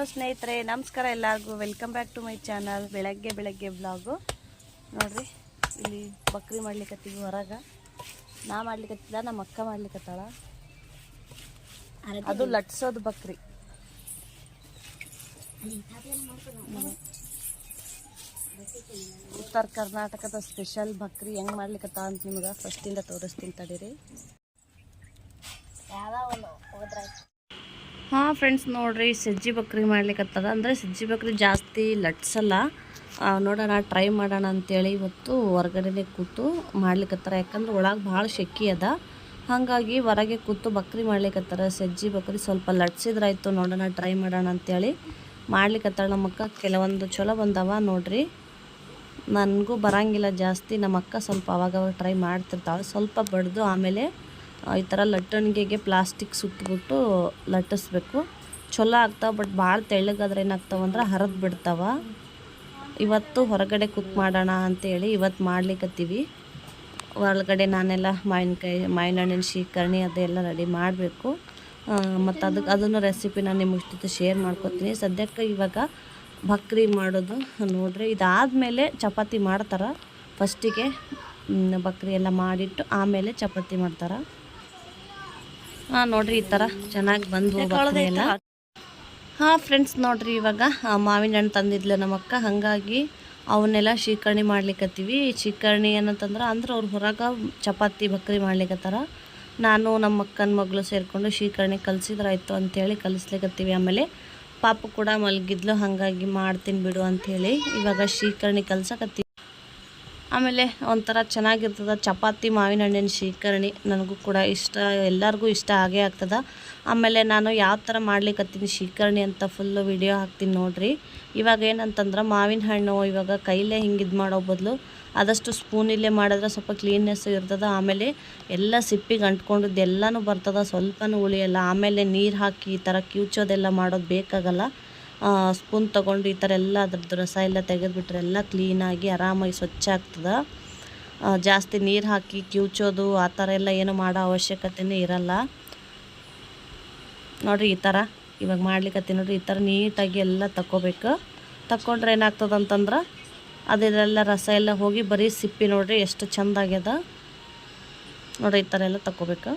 Hello ಸ್ನೇಹಿತರೆ, ನಮಸ್ಕಾರ ಎಲ್ಲರಿಗೂ. Welcome back to my channel ಬೆಳಗ್ಗೆ ಬೆಳಗ್ಗೆ ಬ್ಲಾಗು ನೋಡ್ರಿ, ಇಲ್ಲಿ ಬಕ್ರಿ ಮಾಡ್ಲಿಕ್ಕತ್ತೀವಿ ಹೊರಗೆ. ನಾ ಮಾಡ್ಲಿಕ್ಕತ್ತಿಲ್ಲ ನಮ್ಮ ಅಕ್ಕ ಮಾಡ್ಲಿಕ್ಕತ್ತಾಳ ಅದು ಲಟ್ಸೋದು ಬಕ್ರಿ. ಉತ್ತರ ಕರ್ನಾಟಕದ ಸ್ಪೆಷಲ್ ಬಕ್ರಿ ಹೆಂಗ್ ಮಾಡ್ಲಿಕ್ಕತ್ತ ಅಂತ ನಿಮ್ಗೆ ಫಸ್ಟಿಂದ ತೋರಿಸ್ತೀನಿ ತಡೀರಿ. ಹಾಂ ಫ್ರೆಂಡ್ಸ್ ನೋಡ್ರಿ, ಸಜ್ಜಿ ಬಕ್ರಿ ಮಾಡ್ಲಿಕ್ಕತ್ತದ ಅಂದರೆ ಸಜ್ಜಿ ಬಕ್ರಿ ಜಾಸ್ತಿ ಲಟ್ಸಲ್ಲ. ನೋಡೋಣ ಟ್ರೈ ಮಾಡೋಣ ಅಂತೇಳಿ ಇವತ್ತು ಹೊರಗಡೆನೆ ಕೂತು ಮಾಡ್ಲಿಕ್ಕತ್ತಾರ ಯಾಕಂದ್ರೆ ಒಳಗೆ ಭಾಳ ಶೆಕಿ ಅದ. ಹಾಗಾಗಿ ಹೊರಗೆ ಕೂತು ಬಕ್ರಿ ಮಾಡ್ಲಿಕ್ಕತ್ತಾರ ಸಜ್ಜಿ ಬಕ್ರಿ ಸ್ವಲ್ಪ ಲಟ್ಸಿದ್ರಾಯ್ತು, ನೋಡೋಣ ಟ್ರೈ ಮಾಡೋಣ ಅಂತೇಳಿ ಮಾಡ್ಲಿಕ್ಕತ್ತಾಳ ನಮ್ಮಕ್ಕ. ಕೆಲವೊಂದು ಚಲೋ ಬಂದವ ನೋಡ್ರಿ. ನನಗೂ ಬರಂಗಿಲ್ಲ ಜಾಸ್ತಿ. ನಮ್ಮಕ್ಕ ಸ್ವಲ್ಪ ಅವಾಗವಾಗ ಟ್ರೈ ಮಾಡ್ತಿರ್ತಾಳೆ. ಸ್ವಲ್ಪ ಬಡ್ದು ಆಮೇಲೆ ಈ ಥರ ಲಟ್ಟಣಿಗೆಗೆ ಪ್ಲಾಸ್ಟಿಕ್ ಸುತ್ತಿಬಿಟ್ಟು ಲಟ್ಟಿಸ್ಬೇಕು. ಚಲೋ ಆಗ್ತಾವೆ, ಬಟ್ ಭಾಳ ತೆಳ್ಳಗಾದ್ರೆ ಏನಾಗ್ತಾವೆ ಅಂದ್ರೆ ಹರಿದು ಬಿಡ್ತಾವೆ. ಇವತ್ತು ಹೊರಗಡೆ ಕುಕ್ ಮಾಡೋಣ ಅಂತೇಳಿ ಇವತ್ತು ಮಾಡ್ಲಿಕ್ಕತ್ತೀವಿ ಒಳಗಡೆ ನಾನೆಲ್ಲ ಮಾವಿನಕಾಯಿ ಮಾವಿನ ಹಣ್ಣಿನ ಶೀಕರಣಿ ಅದೆಲ್ಲ ರೆಡಿ ಮಾಡಬೇಕು. ಮತ್ತು ಅದಕ್ಕೆ ಅದನ್ನು ರೆಸಿಪಿನ ನಿಮ್ಮ ಜೊತೆ ಶೇರ್ ಮಾಡ್ಕೊತೀನಿ. ಸದ್ಯಕ್ಕೆ ಇವಾಗ ಬಕ್ರಿ ಮಾಡೋದು ನೋಡ್ರಿ. ಇದಾದಮೇಲೆ ಚಪಾತಿ ಮಾಡ್ತಾರೆ. ಫಸ್ಟಿಗೆ ಬಕ್ರಿ ಎಲ್ಲ ಮಾಡಿಟ್ಟು ಆಮೇಲೆ ಚಪಾತಿ ಮಾಡ್ತಾರೆ. ಹಾಂ ನೋಡ್ರಿ ಈ ತರ ಚೆನ್ನಾಗಿ ಬಂದು ಹಾ ಎಲ್ಲ ಹಾಂ ಫ್ರೆಂಡ್ಸ್ ನೋಡ್ರಿ ಇವಾಗ ಆ, ಮಾವಿನ ಹಣ್ಣು ತಂದಿದ್ಲ ನಮ್ಮಕ್ಕ. ಹಾಗಾಗಿ ಅವನ್ನೆಲ್ಲ ಶೀಕರ್ಣಿ ಮಾಡ್ಲಿಕ್ಕತ್ತೀವಿ ಶೀಕರ್ಣಿ ಏನಂತಂದ್ರೆ ಅಂದ್ರೆ ಅವ್ರ ಹೊರಗೆ ಚಪಾತಿ ಬಕ್ರಿ ಮಾಡ್ಲಿಕ್ಕತ್ತಾರ ನಾನು ನಮ್ಮ ಅಕ್ಕನ ಮಗಳು ಸೇರಿಕೊಂಡು ಶೀಕರ್ಣಿ ಕಲಿಸಿದ್ರಾಯ್ತು ಅಂತೇಳಿ ಕಲಿಸ್ಲಿಕ್ಕತ್ತೀವಿ ಆಮೇಲೆ. ಪಾಪು ಕೂಡ ಮಲಗಿದ್ಲು ಹಾಗಾಗಿ ಮಾಡ್ತೀನಿ ಬಿಡು ಅಂಥೇಳಿ ಇವಾಗ ಶೀಕರ್ಣಿ ಕಲ್ಸಕತ್ತೀವಿ. ಆಮೇಲೆ ಒಂಥರ ಚೆನ್ನಾಗಿರ್ತದೆ. ಚಪಾತಿ, ಮಾವಿನ ಹಣ್ಣಿನ ಶೇಖರಣೆ ನನಗೂ ಕೂಡ ಇಷ್ಟ, ಎಲ್ಲರಿಗೂ ಇಷ್ಟ ಆಗೇ ಆಗ್ತದೆ. ಆಮೇಲೆ ನಾನು ಯಾವ ಥರ ಮಾಡ್ಲಿಕ್ಕತ್ತೀನಿ ಶೇಖರಣೆ ಅಂತ ಫುಲ್ಲು ವಿಡಿಯೋ ಹಾಕ್ತೀನಿ ನೋಡಿರಿ. ಇವಾಗ ಏನಂತಂದ್ರೆ ಮಾವಿನ ಹಣ್ಣು ಇವಾಗ ಕೈಲೇ ಹಿಂಗೆ ಇದು ಮಾಡೋ ಬದಲು ಆದಷ್ಟು ಸ್ಪೂನಿಲ್ಲೇ ಮಾಡಿದ್ರೆ ಸ್ವಲ್ಪ ಕ್ಲೀನ್ನೆಸ್ ಇರ್ತದೆ. ಆಮೇಲೆ ಎಲ್ಲ ಸಿಪ್ಪಿಗೆ ಅಂಟ್ಕೊಂಡಿದ್ದು ಎಲ್ಲನೂ ಬರ್ತದೆ. ಸ್ವಲ್ಪನೂ ಉಳಿಯಲ್ಲ ಆಮೇಲೆ ನೀರು ಹಾಕಿ ಈ ಥರ ಕಿವುಚೋದೆಲ್ಲ ಮಾಡೋದು ಬೇಕಾಗಲ್ಲ. ಸ್ಪೂನ್ ತೊಗೊಂಡು ಈ ಥರ ಎಲ್ಲ ಅದ್ರದ್ದು ರಸ ಎಲ್ಲ ತೆಗೆದುಬಿಟ್ರೆ ಎಲ್ಲ ಕ್ಲೀನಾಗಿ ಆರಾಮಾಗಿ ಸ್ವಚ್ಛ ಆಗ್ತದೆ. ಜಾಸ್ತಿ ನೀರು ಹಾಕಿ ಕಿವುಚೋದು ಆ ಥರ ಎಲ್ಲ ಏನು ಮಾಡೋ ಅವಶ್ಯಕತೆನೇ ಇರಲ್ಲ. ನೋಡಿರಿ ಈ ಥರ, ಇವಾಗ ಮಾಡ್ಲಿಕ್ಕತ್ತೀನಿ ನೋಡಿರಿ, ಈ ಥರ ನೀಟಾಗಿ ಎಲ್ಲ ತಗೋಬೇಕು ತಗೊಂಡ್ರೆ ಏನಾಗ್ತದೆ ಅಂತಂದ್ರೆ ಅದೆಲ್ಲ ರಸ ಎಲ್ಲ ಹೋಗಿ ಬರೀ ಸಿಪ್ಪಿ ನೋಡಿರಿ ಎಷ್ಟು ಚಂದ ನೋಡಿರಿ ನೋಡ್ರಿ ಈ ಥರ ಎಲ್ಲ ತಗೋಬೇಕು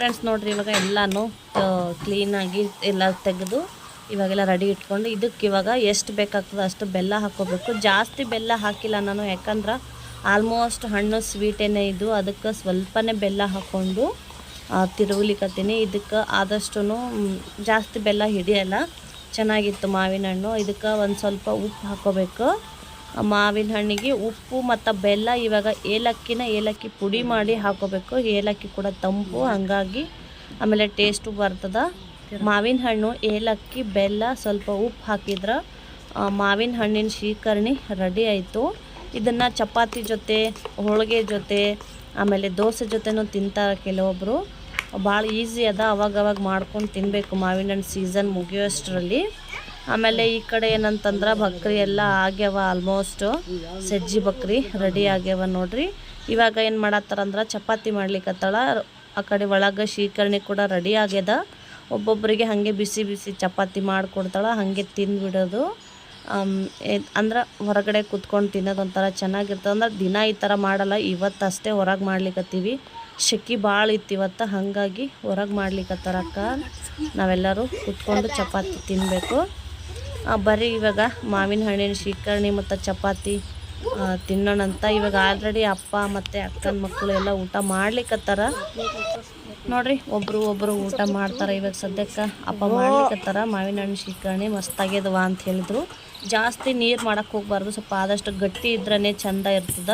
ಫ್ರೆಂಡ್ಸ್, ನೋಡಿರಿ, ಇವಾಗ ಎಲ್ಲನೂ ಕ್ಲೀನಾಗಿ ಎಲ್ಲ ತೆಗೆದು ಇವಾಗೆಲ್ಲ ರೆಡಿ ಇಟ್ಕೊಂಡು ಇದಕ್ಕೆ ಇವಾಗ ಎಷ್ಟು ಬೇಕಾಗ್ತದೆ ಅಷ್ಟು ಬೆಲ್ಲ ಹಾಕ್ಕೋಬೇಕು. ಜಾಸ್ತಿ ಬೆಲ್ಲ ಹಾಕಿಲ್ಲ ನಾನು, ಯಾಕಂದ್ರೆ ಆಲ್ಮೋಸ್ಟ್ ಹಣ್ಣು ಸ್ವೀಟೇನೇ ಇದು, ಅದಕ್ಕೆ ಸ್ವಲ್ಪನೇ ಬೆಲ್ಲ ಹಾಕ್ಕೊಂಡು ತಿರುವಲಿಕತ್ತೀನಿ ಇದಕ್ಕೆ ಆದಷ್ಟು ಜಾಸ್ತಿ ಬೆಲ್ಲ ಹಿಡಿಯಲ್ಲ, ಚೆನ್ನಾಗಿತ್ತು ಮಾವಿನ ಹಣ್ಣು ಇದಕ್ಕೆ ಒಂದು ಸ್ವಲ್ಪ ಉಪ್ಪು ಹಾಕ್ಕೋಬೇಕು. ಆ ಮಾವಿನ ಹಣ್ಣಿಗೆ ಉಪ್ಪು ಮತ್ತು ಬೆಲ್ಲ, ಇವಾಗ ಏಲಕ್ಕಿನ ಏಲಕ್ಕಿ ಪುಡಿ ಮಾಡಿ ಹಾಕೋಬೇಕು. ಏಲಕ್ಕಿ ಕೂಡ ತಂಪು, ಹಾಗಾಗಿ ಆಮೇಲೆ ಟೇಸ್ಟು ಬರ್ತದೆ. ಮಾವಿನ ಹಣ್ಣು, ಏಲಕ್ಕಿ, ಬೆಲ್ಲ, ಸ್ವಲ್ಪ ಉಪ್ಪು ಹಾಕಿದ್ರೆ ಮಾವಿನ ಹಣ್ಣಿನ ಶೀಕರಣಿ ರೆಡಿ ಆಯಿತು. ಇದನ್ನು ಚಪಾತಿ ಜೊತೆ, ಹೋಳಿಗೆ ಜೊತೆ, ಆಮೇಲೆ ದೋಸೆ ಜೊತೆನೂ ತಿಂತಾರೆ ಕೆಲವೊಬ್ಬರು ಭಾಳ ಈಸಿ ಅದ, ಅವಾಗವಾಗ ಅವಾಗ ಮಾಡ್ಕೊಂಡು ತಿನ್ನಬೇಕು ಮಾವಿನ ಹಣ್ಣು ಸೀಸನ್ ಮುಗಿಯೋಷ್ಟರಲ್ಲಿ. ಆಮೇಲೆ ಈ ಕಡೆ ಏನಂತಂದ್ರೆ ಬಕ್ರಿ ಎಲ್ಲ ಆಗ್ಯಾವ ಆಲ್ಮೋಸ್ಟ್ ಸಜ್ಜಿ ಬಕ್ರಿ ರೆಡಿ ಆಗ್ಯಾವ ನೋಡ್ರಿ. ಇವಾಗ ಏನು ಮಾಡತ್ತಾರಂದ್ರೆ ಚಪಾತಿ ಮಾಡ್ಲಿಕ್ಕತ್ತಾಳ ಆ ಕಡೆ ಒಳಗೆ ಶೀಕರಣಿ ಕೂಡ ರೆಡಿ ಆಗ್ಯದ. ಒಬ್ಬೊಬ್ಬರಿಗೆ ಹಾಗೆ ಬಿಸಿ ಬಿಸಿ ಚಪಾತಿ ಮಾಡಿಕೊಡ್ತಾಳ, ಹಾಗೆ ತಿಂದ್ಬಿಡೋದು. ಅಂದ್ರೆ ಹೊರಗಡೆ ಕುತ್ಕೊಂಡು ತಿನ್ನೋದು ಒಂಥರ ಚೆನ್ನಾಗಿರ್ತದೆ. ಅಂದ್ರೆ ದಿನ ಈ ಥರ ಮಾಡಲ್ಲ, ಇವತ್ತು ಅಷ್ಟೇ ಹೊರಗೆ ಮಾಡ್ಲಿಕ್ಕತ್ತೀವಿ ಶೆಕಿ ಭಾಳ ಇತ್ತು ಇವತ್ತು, ಹಾಗಾಗಿ ಹೊರಗೆ ಮಾಡ್ಲಿಕ್ಕತ್ತಾರಕ್ಕ ನಾವೆಲ್ಲರೂ ಕುತ್ಕೊಂಡು ಚಪಾತಿ ತಿನ್ನಬೇಕು ಬರೀ ಇವಾಗ ಮಾವಿನ ಹಣ್ಣಿನ ಶೀಕರಣಿ ಮತ್ತು ಚಪಾತಿ ತಿನ್ನೋಣ ಅಂತ. ಇವಾಗ ಆಲ್ರೆಡಿ ಅಪ್ಪ ಮತ್ತು ಅಕ್ಕನ ಮಕ್ಕಳು ಎಲ್ಲ ಊಟ ಮಾಡ್ಲಿಕ್ಕತ್ತಾರ ನೋಡ್ರಿ, ಒಬ್ರು ಒಬ್ರು ಊಟ ಮಾಡ್ತಾರೆ. ಇವಾಗ ಸದ್ಯಕ್ಕೆ ಅಪ್ಪ ಮಾಡ್ಲಿಕ್ಕತ್ತಾರ ಮಾವಿನ ಹಣ್ಣು ಶೀಕರಣಿ ಮಸ್ತಾಗ್ಯದವ ಅಂತ ಹೇಳಿದ್ರು. ಜಾಸ್ತಿ ನೀರು ಮಾಡಕ್ಕೆ ಹೋಗ್ಬಾರ್ದು. ಸ್ವಲ್ಪ ಆದಷ್ಟು ಗಟ್ಟಿ ಇದ್ರೇ ಚಂದ ಇರ್ತದ.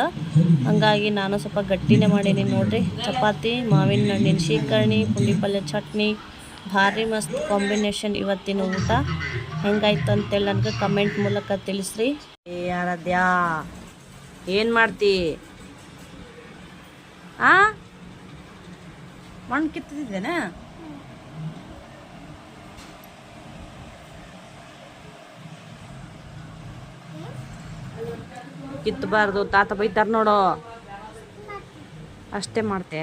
ಹಂಗಾಗಿ ನಾನು ಸ್ವಲ್ಪ ಗಟ್ಟಿನೇ ಮಾಡೀನಿ ನೋಡ್ರಿ. ಚಪಾತಿ, ಮಾವಿನ ಹಣ್ಣಿನ ಶೀಕರಣಿ ಪುಂಡಿ ಪಲ್ಯ, ಚಟ್ನಿ. ಭಾರಿ ಮಸ್ತ್ ಕಾಂಬಿನೇಷನ್ ಇವತ್ತಿನ ಊಟ. ಹೆಂಗಾಯ್ತು ಅಂತೇಳಿ ನನಗೆ ಕಮೆಂಟ್ ಮೂಲಕ ತಿಳಿಸ್ರಿ. ಏ ಯಾರದ್ಯಾ ಏನು ಮಾಡ್ತಿ? ಆ? ಮಣ್ಣು ಕಿತ್ತಿದ್ದೇನೆ ಕಿತ್ತಬಾರ್ದು, ತಾತ ಬೈತಾರ ನೋಡು. ಅಷ್ಟೇ ಮಾಡ್ತೆ.